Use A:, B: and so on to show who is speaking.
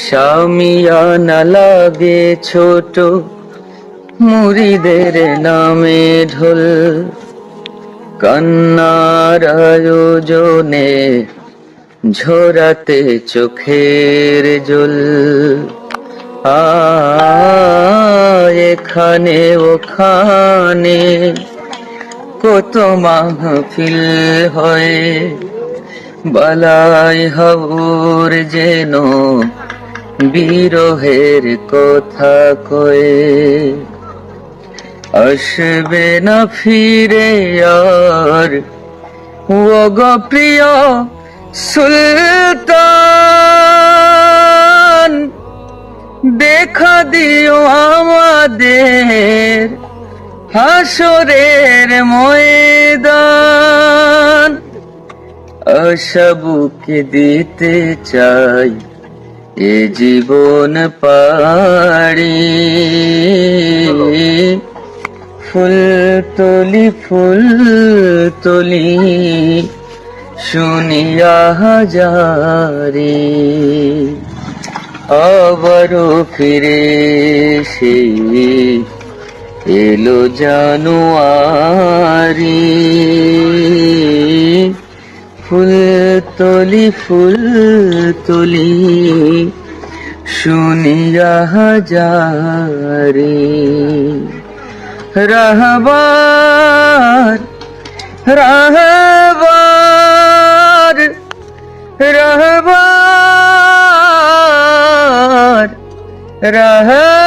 A: সামিয়ানা লাগে ছোট, মুড়িদের নামে ঢোল। কান্নার আয়োজনে ঝোরাতে চোখের জল। এখানে ওখানে কত মাহফিল হয়, বালাই হাবুর যেন বিরহের কথা কয়ে আসবে না ফিরে আর। ও প্রিয় সুলতান, দেখা দিও আমাদের হাসরের ময়দান। আশা বুকে দিতে চাই এ জীবন পাড়ি। ফুল তলি ফুল তলি শুনিয়া হাজারে। আবারও ফিরে সেই এলো জানুয়ারি। ফুল তলি ফুল তলি শুনিয়া হাজারে রাহবার রাহবার রাহবার রাহবার